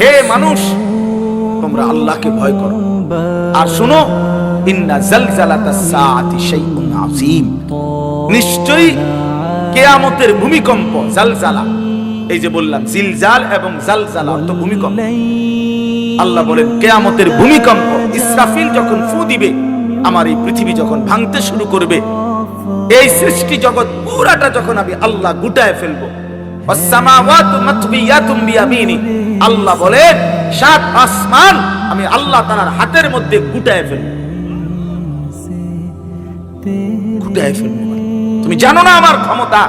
হে মানুষ, তোমরা আল্লাহকে ভয় করো। আর শুনো, ইন্না জালজালাতাস সাআতি শাইউন আযীম। নিশ্চয়ই কেয়ামতের ভূমিকম্প, জালজালা, এই যে বললাম, জিলজাল এবং জালজালা অর্থ ভূমিকম্প। আল্লাহ বলেন, কেয়ামতের ভূমিকম্প, ইসরাফিল যখন ফু দিবে, আমার এই পৃথিবী যখন ভাঙতে শুরু করবে, এই সৃষ্টি জগৎ পুরাটা যখন আমি আল্লাহ গুটায় ফেলব। ওয়াসসামাওয়াতু মাতবিয়াতুম বিয়ামিনি। আল্লাহ বলে, সাত আসমান আমি আল্লাহ তার হাতের মধ্যে গুটায় ফেল গুটায় মানে। তুমি জানো না আমার ক্ষমতা?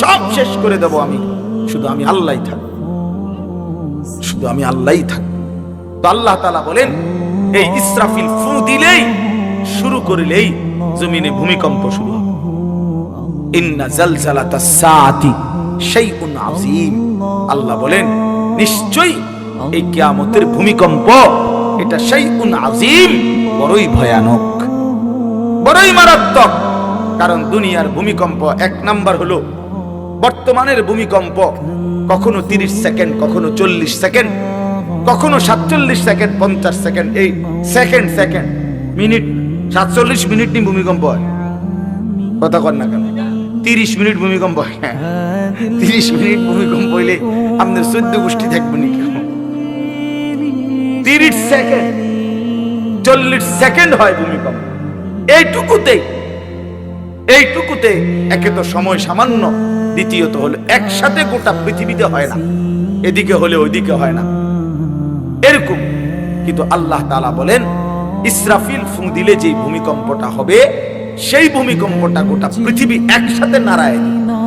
সব শেষ করে দেব আমি। শুধু আমি আল্লাহই থাক শুধু আমি আল্লাহই থাক আল্লাহ বলেন, এই ইসরাফিল ফু দিলেই, শুরু করিলেই জমিনে ভূমিকম্প শুরু আল্লাহ বলেন, নিশ্চয়ই এই কিয়ামতের ভূমিকম্প, এটা শাইউন আযীম, বড়ই ভয়ানক, বড়ই মারাত্মক। কারণ দুনিয়ার ভূমিকম্প এক নাম্বার হলো, বর্তমানের ভূমিকম্প, কখনো তিরিশ সেকেন্ড, কখনো চল্লিশ সেকেন্ড, কখনো সাতচল্লিশ সেকেন্ড, পঞ্চাশ সেকেন্ড, এই সেকেন্ড সেকেন্ড, মিনিট, সাতচল্লিশ মিনিট নিয়ে ভূমিকম্প হয়। কথা কর না কেন? তিরিশ মিনিট ভূমিকম্প হয়। হ্যাঁ তিরিশ মিনিট ভূমিকম্প হইলে আপনার চোদ্দ গোষ্ঠী থাকবে নি কেন তিরিশ সেকেন্ড, চল্লিশ সেকেন্ড হয় ভূমিকম্প। এইটুকুতে এইটুকুতে একে তো সময় সামান্য, দ্বিতীয়ত হলো একসাথে গোটা পৃথিবীতে হয় না। এদিকে হলে ওইদিকে হয় না। এরকম কিন্তু আল্লাহ তাআলা বলেন, ইসরাফিল ফু দিলে যে ভূমিকম্পটা হবে সেই ভূমিকম্পটা গোটা পৃথিবী একসাথে দিবে।